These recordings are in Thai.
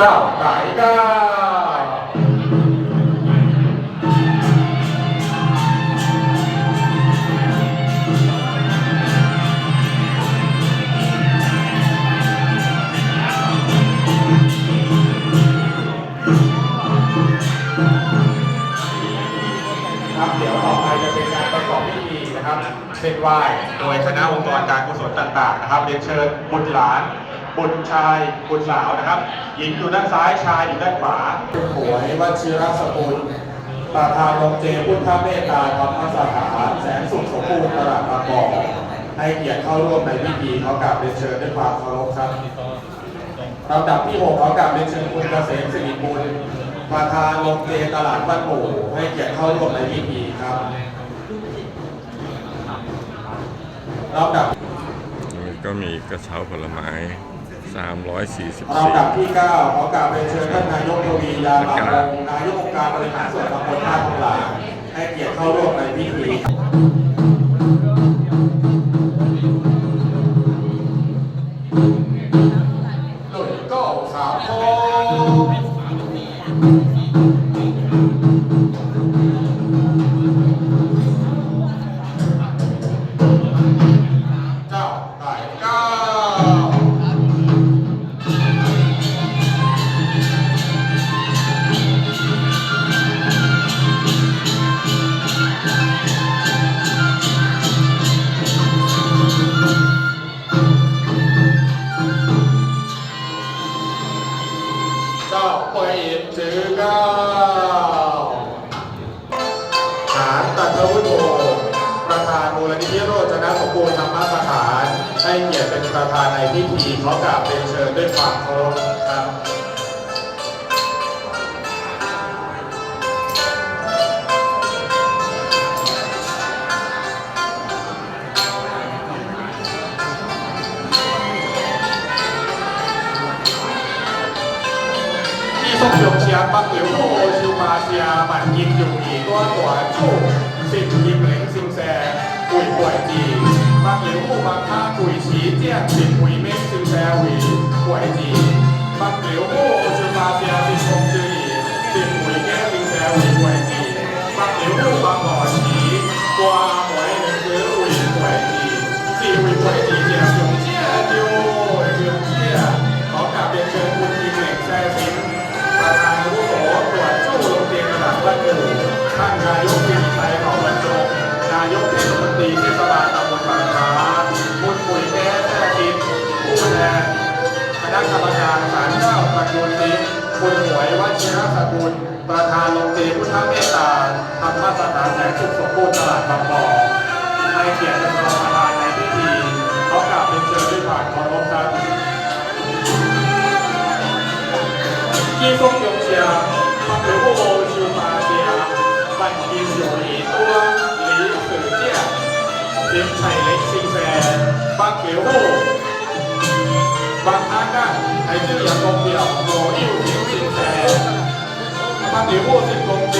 เจ้าหลายเก้าครับเดี๋ยวต่อไปจะเป็นการประกอบพิธีนะครับเส้นไหว้โดยคณะองค์กรการกุศลต่างๆนะครับเรียนเชิญบุตรหลาน บุตรชายบุตรสาวนะครับ หญิงอยู่ด้านซ้ายชายอยู่ด้านขวาคุณหวยวชิรสกุลประธานโรงเจพุทธเมตตาธรรมสถานแสนสุขสมบูรณ์ตลาดบางบ่อให้เกียรติเข้าร่วมในพิธีเขากราบเรียนเชิญด้วยความเคารพครับลำดับที่หกเขากราบเรียนเชิญคุณเกษมสิริบุญประธานโรงเจตลาดบ้านหมู่ให้เกียรติเข้าร่วมในพิธีครับลำดับนี่ก็มีกระเช้าผลไม้ ลำดับที่ 9 ขอกราบเรียนเชิญท่านนายกทวียาลาวงศ์นายกองค์การบริหารส่วนตำบลท่าทองหลางให้เกียรติเข้าร่วมในพิธี ตัทวุฒโธประธานมูลนิธิโรจนสมบูรณ์ธรรมสถาน ให้เกียรติเป็นประธานในพิธีขอกราบเรียนเชิญด้วยความเคารพ ยินอยู่อีตัวตัวชู่สิบยิมเหลงซิงแซกุยป่วยจีมาเหลียวผู้บางท่ากุยฉีเจี้ยนสิบหุยเม้งซิงแซหวีป่วยจีมาเหลียวผู้โอชิวมาเชียสิบคงจือ คุณหวยวชิรสกุลประธานโรงเรียนพุทธเมตตาธรรมสถานแสนสุขสมบูรณ์ตลาดบางบ่อให้เกียรติรป็ประธานในพิธีขอกราบเป็นเชิญด้วยความเคารพครับที่ทรงยงเชียร์พระเถรโอชูมาเชียบันทีเสียนีตัวหลีสือเจี๊ยบเต็มไฉเล็กซิงแฟบักเขียวหูบังท่านก็ไอ้เจีย 北桥户成公司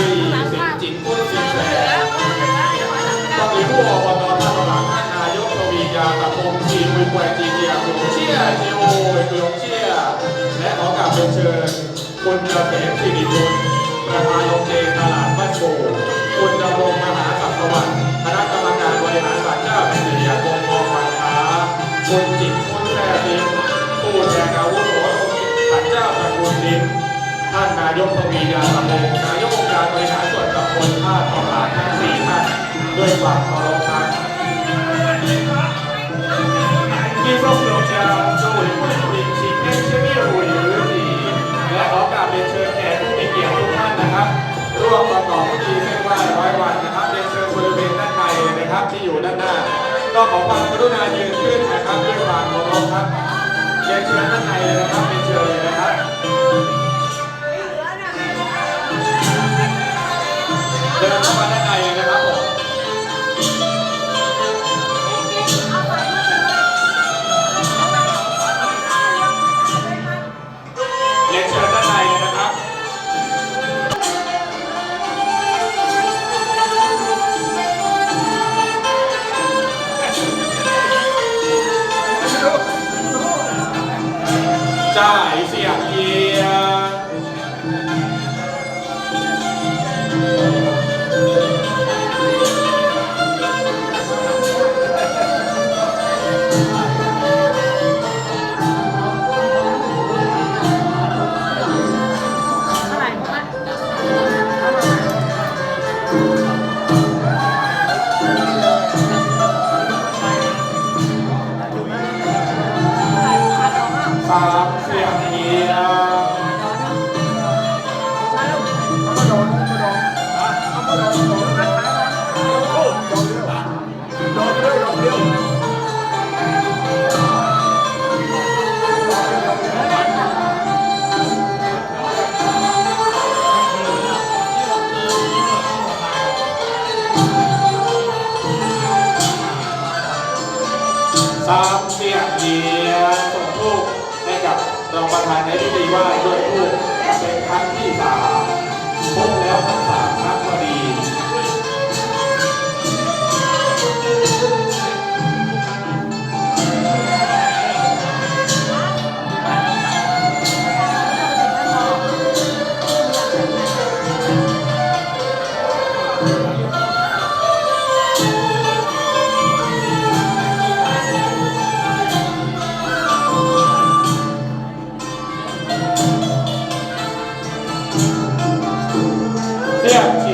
成景官先生北桥户อบตท่าตลาดท่านนายกทวียาตะพงจีวิแควจีเจียหลวงเชี่ยจิวหลวงเชี่ยและขอกราบเป็นเชิญ คุณเกษมสิริบุญประธานโรงเรียนตลาดบ้านโป่คุณดำรงมหาสัพพวันคณะกรรมการบริหารศาลเจ้าแผ่นดินวงทองบางค้าคุณจิตรคุณแท้ทิพย์ผู้แทนอาวุโสศาลเจ้าตระกูลทิพย์ ท่านนายกทวียาตะพงศ์นายกองค์การบริหารส่วนตำบลท่าทองหลางทั้งสี่ท่านด้วยความเคารพครับที่ส้มเหลืองจางสวยผู้ลิชิงเอ็นเชมี่หุยหรือสีและขอกราบเรียนเชิญแขกผู้มีเกียรติทุกท่านนะครับ ร่วมประกอบพิธีเส้นไหว้ร้อยวันนะครับเรียนเชิญบริเวณด้านในนะครับที่อยู่ด้านหน้าก็ขอความกรุณายืนขึ้นนะครับด้วยความเคารพครับเรียนเชิญด้านใน รองประธานในพิธีไหว่าด้วยทูกเป็นครั้งที่สาม เรียกเ